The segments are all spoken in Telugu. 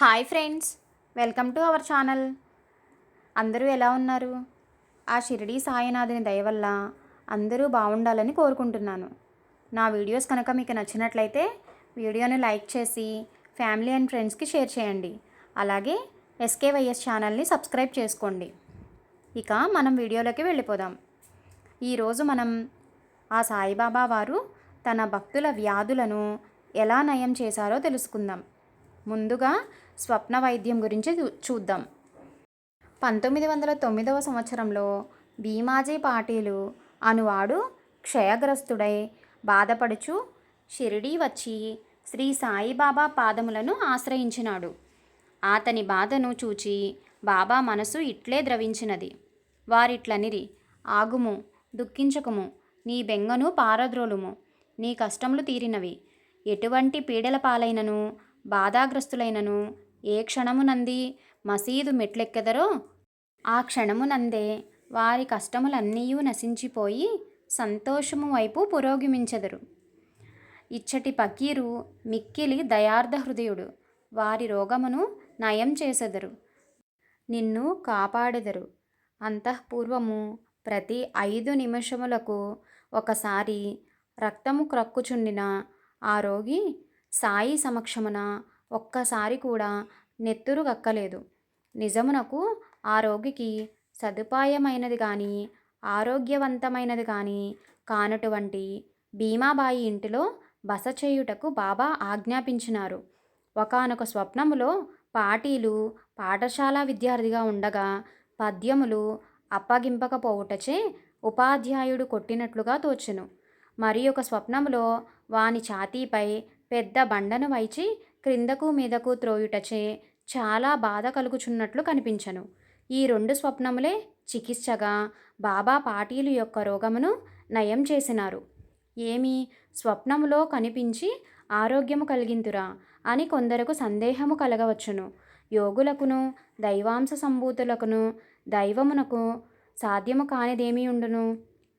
Hi friends welcome to our channel. అందరూ ఎలా ఉన్నారు? ఆ షిరిడి సాయినాథుని దయ వల్ల అందరూ బాగుండాలని కోరుకుంటున్నాను. నా వీడియోస్ కనుక మీకు నచ్చినట్లయితే వీడియోని లైక్ చేసి ఫ్యామిలీ అండ్ ఫ్రెండ్స్కి షేర్ చేయండి. అలాగే ఎస్కేవైఎస్ ఛానల్ని సబ్స్క్రైబ్ చేసుకోండి. ఇక మనం వీడియోలోకి వెళ్ళిపోదాం. ఈరోజు మనం ఆ సాయిబాబా వారు తన భక్తుల వ్యాధులను ఎలా నయం చేశారో తెలుసుకుందాం. ముందుగా స్వప్న వైద్యం గురించి చూ- చూద్దాం. పంతొమ్మిది వందల తొమ్మిదవ సంవత్సరంలో భీమాజీ పాటీలు అనువాడు క్షయగ్రస్తుడై బాధపడుచు షిరిడీ వచ్చి శ్రీ సాయిబాబా పాదములను ఆశ్రయించినాడు. అతని బాధను చూచి బాబా మనసు ఇట్లే ద్రవించినది. వారిట్లనిరి ఆగుము దుఃఖించకుము నీ బెంగను పారద్రోలుము నీ కష్టములు తీరినవి. ఎటువంటి పీడల పాలైనను బాధాగ్రస్తులైనను ఏ క్షణమునంది మసీదు మెట్లెక్కెదరో ఆ క్షణమునందే వారి కష్టములన్నీ నశించిపోయి సంతోషము వైపు పురోగమించెదరు. ఇచ్చటి పకీరు మిక్కిలి దయార్థ హృదయుడు వారి రోగమును నయం చేసెదరు. నిన్ను కాపాడెదరు. అంతఃపూర్వము ప్రతి ఐదు నిమిషములకు ఒకసారి రక్తము క్రక్కుచుండిన ఆ రోగి సాయి సమక్షమున ఒక్కసారి కూడా నెత్తురు గక్కలేదు నిజమునకు ఆ రోగికి సదుపాయమైనది కానీ ఆరోగ్యవంతమైనది కానీ కానటువంటి భీమాబాయి ఇంటిలో బస చేయుటకు బాబా ఆజ్ఞాపించినారు. ఒకానొక స్వప్నములో పాటీలు పాఠశాల విద్యార్థిగా ఉండగా పద్యములు అప్పగింపకపోవుటచే ఉపాధ్యాయుడు కొట్టినట్లుగా తోచెను. మరి ఒక స్వప్నములో వాని ఛాతీపై పెద్ద బండను వైచి క్రిందకు మీదకు త్రోయుటచే చాలా బాధ కలుగుచున్నట్లు కనిపించను. ఈ రెండు స్వప్నములే చికిత్సగా బాబా పాటీలు యొక్క రోగమును నయం చేసినారు. ఏమి? స్వప్నములో కనిపించి ఆరోగ్యము కలిగింతురా అని కొందరకు సందేహము కలగవచ్చును. యోగులకును దైవాంశ సంభూతులకును దైవమునకు సాధ్యము కానిదేమీ ఉండును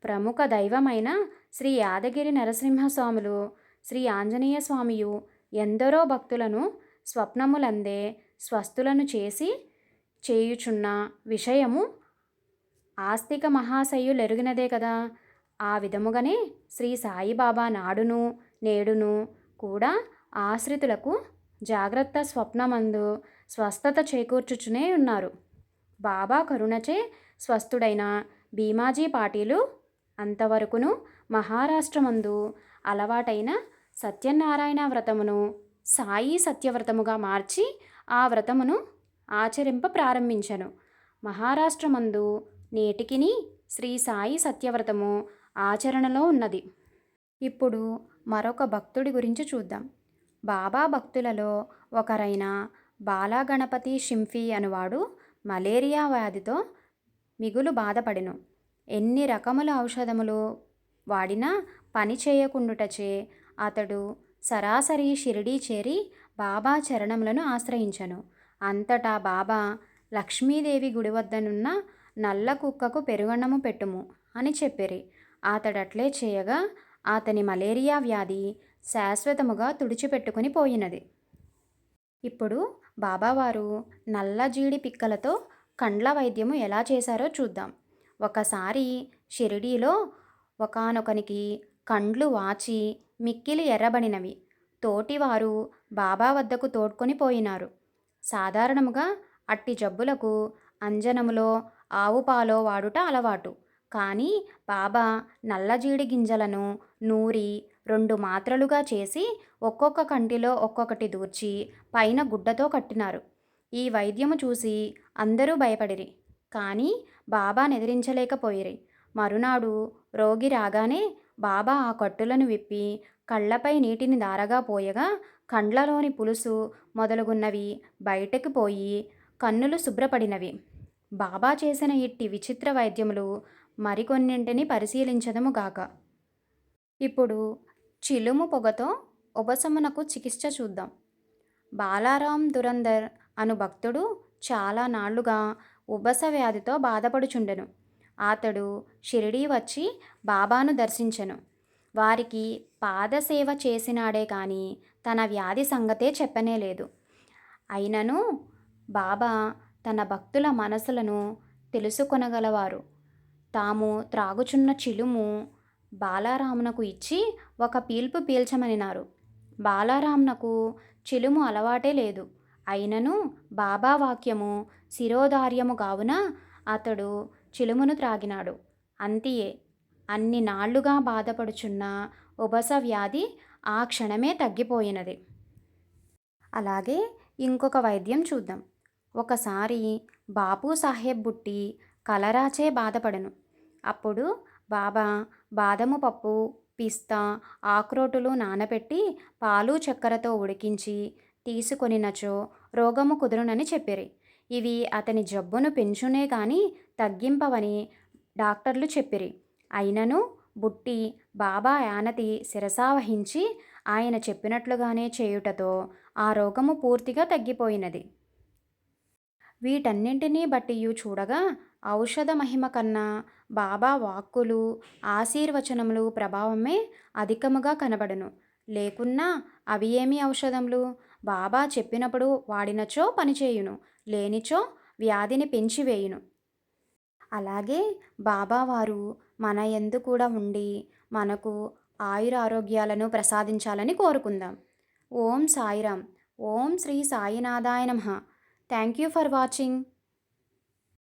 ప్రముఖ దైవమైన శ్రీ యాదగిరి నరసింహస్వాములు శ్రీ ఆంజనేయ స్వామియు ఎందరో భక్తులను స్వప్నములందే స్వస్థులను చేసి చేయుచున్న విషయము ఆస్తిక మహాశయులెరుగినదే కదా. ఆ విధముగానే శ్రీ సాయిబాబా నాడును నేడును కూడా ఆశ్రితులకు జాగ్రత్త స్వప్నమందు స్వస్థత చేకూర్చుచునే ఉన్నారు. బాబా కరుణచే స్వస్థుడైన భీమాజీ పాటీలు అంతవరకును మహారాష్ట్రమందు అలవాటైన సత్యనారాయణ వ్రతమును సాయి సత్యవ్రతముగా మార్చి ఆ వ్రతమును ఆచరింప ప్రారంభించను. మహారాష్ట్రమందు నేటికిని శ్రీ సాయి సత్యవ్రతము ఆచరణలో ఉన్నది. ఇప్పుడు మరొక భక్తుడి గురించి చూద్దాం. బాబా భక్తులలో ఒకరైన బాలాగణపతి షింఫీ అనువాడు మలేరియా వ్యాధితో మిగులు బాధపడెను. ఎన్ని రకముల ఔషధములు వాడినా పని చేయకుండుటచే అతడు సరాసరి షిరిడీ చేరి బాబా చరణములను ఆశ్రయించను. అంతటా బాబా లక్ష్మీదేవి గుడి వద్దనున్న నల్ల కుక్కకు పెరుగన్నము పెట్టుము అని చెప్పిరి. అతడట్లే చేయగా అతని మలేరియా వ్యాధి శాశ్వతముగా తుడిచిపెట్టుకుని పోయినది. ఇప్పుడు బాబావారు నల్ల జీడి పిక్కలతో కండ్ల వైద్యము ఎలా చేశారో చూద్దాం. ఒకసారి షిరిడీలో ఒకానొకనికి కండ్లు వాచి మిక్కిలి ఎర్రబడినవి. తోటివారు బాబా వద్దకు తోడ్కొని పోయినారు. సాధారణముగా అట్టి జబ్బులకు అంజనములో ఆవుపాలో వాడుట అలవాటు. కానీ బాబా నల్లజీడి గింజలను నూరి రెండు మాత్రలుగా చేసి ఒక్కొక్క కంటిలో ఒక్కొక్కటి దూర్చి పైన గుడ్డతో కట్టినారు. ఈ వైద్యము చూసి అందరూ భయపడిరి. కానీ బాబా నెదిరించలేకపోయిరి. మరునాడు రోగి రాగానే బాబా ఆ కట్టులను విప్పి కళ్ళపై నీటిని దారగా పోయగా కండ్లలోని పులుసు మొదలుగున్నవి బయటకు పోయి కన్నులు శుభ్రపడినవి. బాబా చేసిన ఇట్టి విచిత్ర వైద్యములు మరికొన్నింటిని పరిశీలించదము గాక. ఇప్పుడు చిలుము పొగతో ఉపశమనకు చికిత్స చూద్దాం. బాలారాం దురందర్ అను భక్తుడు చాలా నాళ్ళుగా ఉబస వ్యాధితో బాధపడుచుండెను. అతడు షిరిడీ వచ్చి బాబాను దర్శించెను. వారికి పాదసేవ చేసినాడే కానీ తన వ్యాధి సంగతే చెప్పనే లేదు. అయినను బాబా తన భక్తుల మనసులను తెలుసుకొనగలవారు. తాము త్రాగుచున్న చిలుము బాలారామునకు ఇచ్చి ఒక పీల్పు పీల్చమనినారు. బాలారామునకు చిలుము అలవాటే లేదు. అయినను బాబా వాక్యము శిరోధార్యము కావున అతడు చిలుమును త్రాగినాడు. అంతియే అన్ని నాళ్ళుగా బాధపడుచున్న ఉబస వ్యాధి ఆ క్షణమే తగ్గిపోయినది. అలాగే ఇంకొక వైద్యం చూద్దాం. ఒకసారి బాపు సాహెబ్ బుట్టి కలరాచే బాధపడను. అప్పుడు బాబా బాదము పప్పు పిస్తా ఆక్రోటులు నానబెట్టి పాలు చక్కెరతో ఉడికించి తీసుకొనినచో రోగము కుదురునని చెప్పిరి. ఇవి అతని జబ్బును పెంచునే కానీ తగ్గింపవని డాక్టర్లు చెప్పిరి. అయినను బుట్టి బాబా యానతి శిరసావహించి ఆయన చెప్పినట్లుగానే చేయుటతో ఆ రోగము పూర్తిగా తగ్గిపోయినది. వీటన్నింటినీ బట్టి చూడగా ఔషధ మహిమ కన్నా బాబా వాక్కులు ఆశీర్వచనములు ప్రభావమే అధికముగా కనబడును. లేకున్నా అవి ఏమి ఔషధములు? బాబా చెప్పినప్పుడు వాడినచో పనిచేయును. లేనిచో వ్యాధిని పెంచివేయును అలాగే బాబావారు మన ఎందు కూడా ఉండి మనకు ఆయుర ఆరోగ్యాలను ప్రసాదించాలని కోరుకుందాం. ఓం సాయిరామ్. ఓం శ్రీ సాయినాథాయ నమ. Thank you for watching.